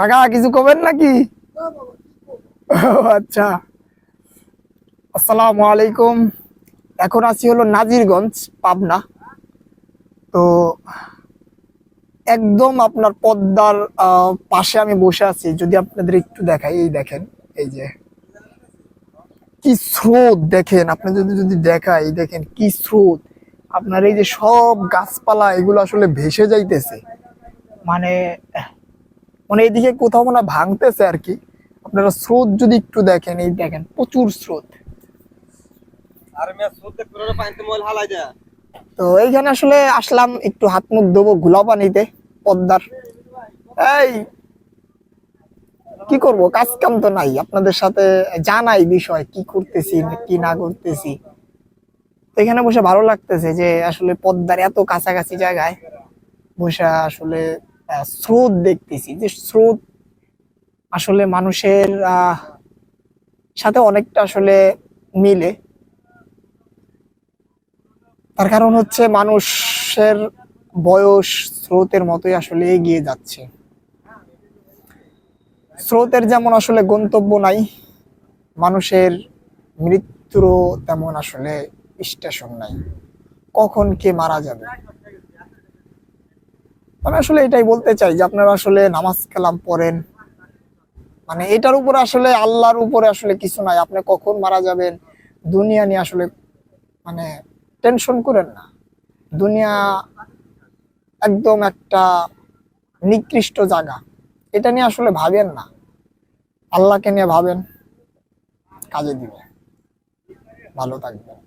কাকা, কিছু কবেন নাকি? আচ্ছা। আসসালামু আলাইকুম। এখন আছি হলো নাজিরগঞ্জ, পাবনা। তো একদম আপনার পদ্মার পাশে আমি বসে আছি। যদি আপনাদের একটু দেখাই, এই দেখেন, এই যে। কি স্রোত দেখেন আপনি যদি যদি দেখাই, দেখেন কি স্রোত। আপনার এই যে সব গাছপালা, এগুলো আসলে ভেসে যাইতেছে। মানে মানে এইদিকে কোথাও মানে ভাঙতেছে আর কি। আপনারা স্রোত যদি একটু দেখেন এই দেখেন প্রচুর স্রোত। তো এইখানে আসলে আসলাম একটু হাত মুখ ধোবো ঘোলা পানিতে পদ্মার। এই কি করব? কাজ কাম তো নাই। আপনাদের সাথে জানাই বিষয় কি করতেছি কি না করতেছি। এখানে বসে ভালো লাগতেছে যে আসলে পদ্মার এত কাছাকাছি জায়গায় বসে আসলে স্রোত দেখতেছি যে স্রোত আসলে মানুষের সাথে অনেকটা আসলে মিলে। তার কারণ হচ্ছে মানুষের বয়স স্রোতের মতোই আসলে এগিয়ে যাচ্ছে। স্রোতের যেমন আসলে গন্তব্য নাই, মানুষের মৃত্যুরও তেমন আসলে স্টেশন নাই। কখন কে মারা যাবে? আমি আসলে এটাই বলতে চাই যে আপনারা আসলে নামাজ কালাম পড়েন। মানে এটার উপরে আসলে আল্লাহর উপরে আসলে কিছু নাই। আপনি কখন মারা যাবেন, দুনিয়া নিয়ে আসলে মানে টেনশন করেন না। দুনিয়া একদম একটা নিকৃষ্ট জায়গা। এটা নিয়ে আসলে ভাবেন না। আল্লাহকে নিয়ে ভাবেন, কাজে দিবে ভালো থাকবেন।